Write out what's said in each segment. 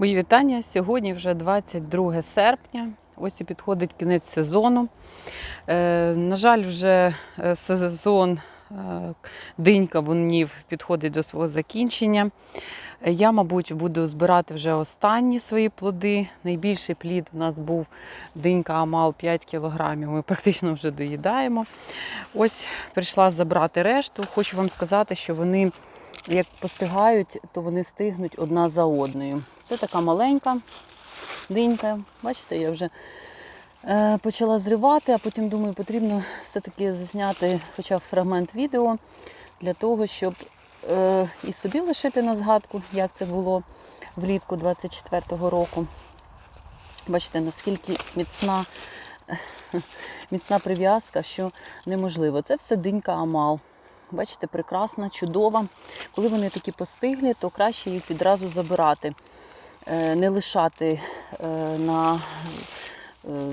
Мої вітання. Сьогодні вже 22 серпня. Ось і підходить кінець сезону. Е, на жаль, вже е, сезон е, динь кавунів підходить до свого закінчення. Я, мабуть, буду збирати вже останні свої плоди. Найбільший плід у нас був динька Амал 5 кілограмів. Ми практично вже доїдаємо. Ось прийшла забрати решту. Хочу вам сказати, що вони як постигають, то вони стигнуть одна за одною. Це така маленька динька. Бачите, я вже е, почала зривати, а потім думаю, потрібно все-таки засняти хоча б фрагмент відео для того, щоб е, і собі лишити на згадку, як це було влітку 24-го року. Бачите, наскільки міцна, міцна прив'язка, що неможливо. Це все динька Амал. Бачите, прекрасна, чудова. Коли вони такі постиглі, то краще їх відразу забирати, Е, не лишати е, на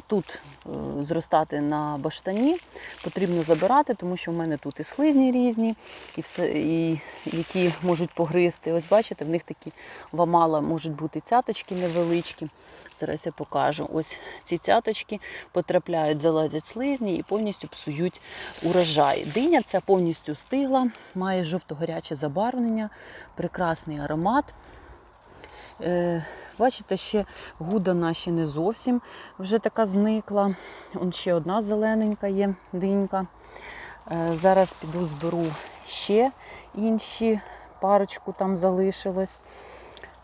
тут е, зростати на баштані. Потрібно забирати, тому що в мене тут і слизні різні, і все, і які можуть погризти. Ось бачите, в них такі вамала можуть бути цяточки невеличкі. Зараз я покажу. Ось ці цяточки потрапляють, залазять слизні і повністю псують урожай. Диня ця повністю стигла, має жовто-гаряче забарвлення, прекрасний аромат. Е, Бачите, ще гуда наші не зовсім вже така зникла. Он ще одна зелененька є динька. Е, Зараз піду зберу ще інші, парочку там залишилось.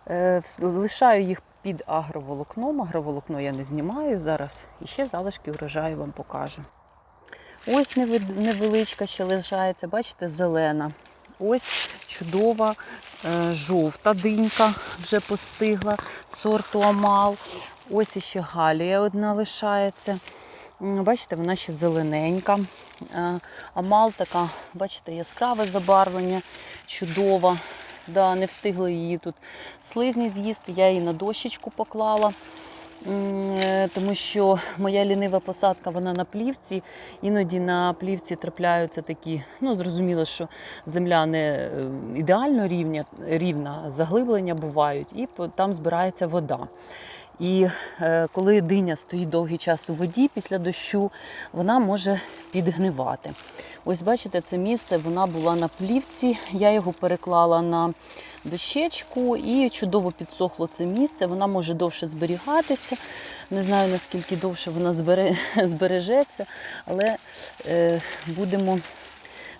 Е, Лишаю їх під агроволокном. Агроволокно я не знімаю. Зараз іще залишки урожаю вам покажу. Ось невеличка ще лишається, бачите, зелена. Ось чудова жовта динька вже постигла сорту Амал. Ось іще галія одна лишається. Бачите, вона ще зелененька. Е, Амал така, бачите, яскраве забарвлення, чудова. Да, не встигла її тут слизні з'їсти, я її на дощечку поклала. Е, Тому що моя лінива посадка вона на плівці. Іноді на плівці трапляються такі, ну зрозуміло, що земля не е, ідеально рівня, рівна, заглиблення бувають, і там збирається вода. І е, коли диня стоїть довгий час у воді після дощу, вона може підгнивати. Ось бачите, це місце вона була на плівці. Я його переклала на дощечку і чудово підсохло це місце. Вона може довше зберігатися. Не знаю наскільки довше вона збере, збережеться, але е, будемо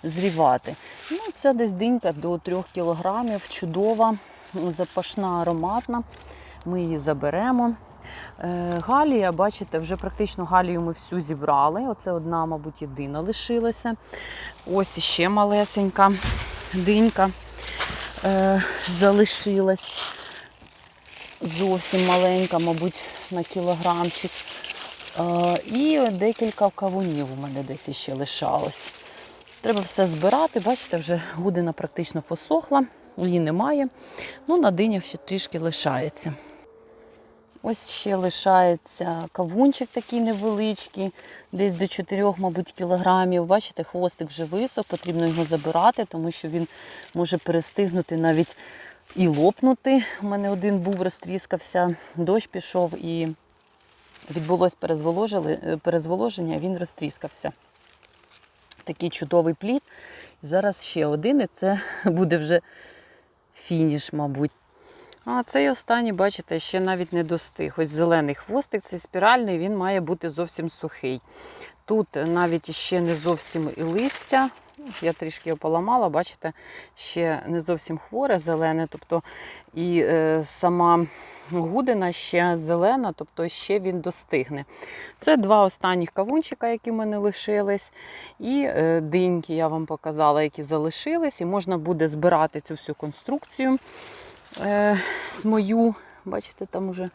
зрівати. Ну, це десь динька до 3 кілограмів, чудова, запашна, ароматна. Ми її заберемо. Е, Галія, бачите, вже практично галію ми всю зібрали. Оце одна, мабуть, єдина лишилася. Ось іще малесенька динька е, залишилась. Зовсім маленька, мабуть, на кілограмчик. Е, і декілька кавунів у мене десь іще лишалось. Треба все збирати. Бачите, вже гудина практично посохла, її немає. Ну, на динях ще трішки лишається. Ось ще лишається кавунчик такий невеличкий, десь до 4, мабуть, кілограмів. Бачите, хвостик вже висох, потрібно його забирати, тому що він може перестигнути навіть і лопнути. У мене один був, розтріскався, дощ пішов і відбулось е, перезволоження, він розтріскався. Такий чудовий плід. Зараз ще один, і це буде вже фініш, мабуть. А цей останній, бачите, ще навіть не достиг. Ось зелений хвостик, цей спіральний, він має бути зовсім сухий. Тут навіть ще не зовсім і листя. Я трішки його поламала, бачите, ще не зовсім хворе, зелене. Тобто і е, сама гудина ще зелена, тобто ще він достигне. Це два останніх кавунчика, які в мене лишились. І е, диньки я вам показала, які залишились. І можна буде збирати цю всю конструкцію е, з мою. Бачите, там уже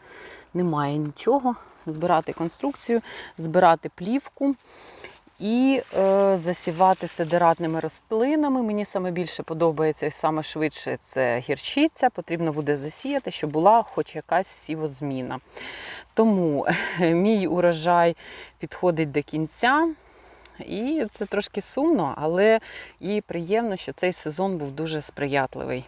немає нічого. Збирати конструкцію, збирати плівку і е, засівати сидератними рослинами. Мені саме більше подобається і саме швидше це гірчиця. Потрібно буде засіяти, щоб була хоч якась сівозміна. Тому е, мій урожай підходить до кінця. І це трошки сумно, але і приємно, що цей сезон був дуже сприятливий.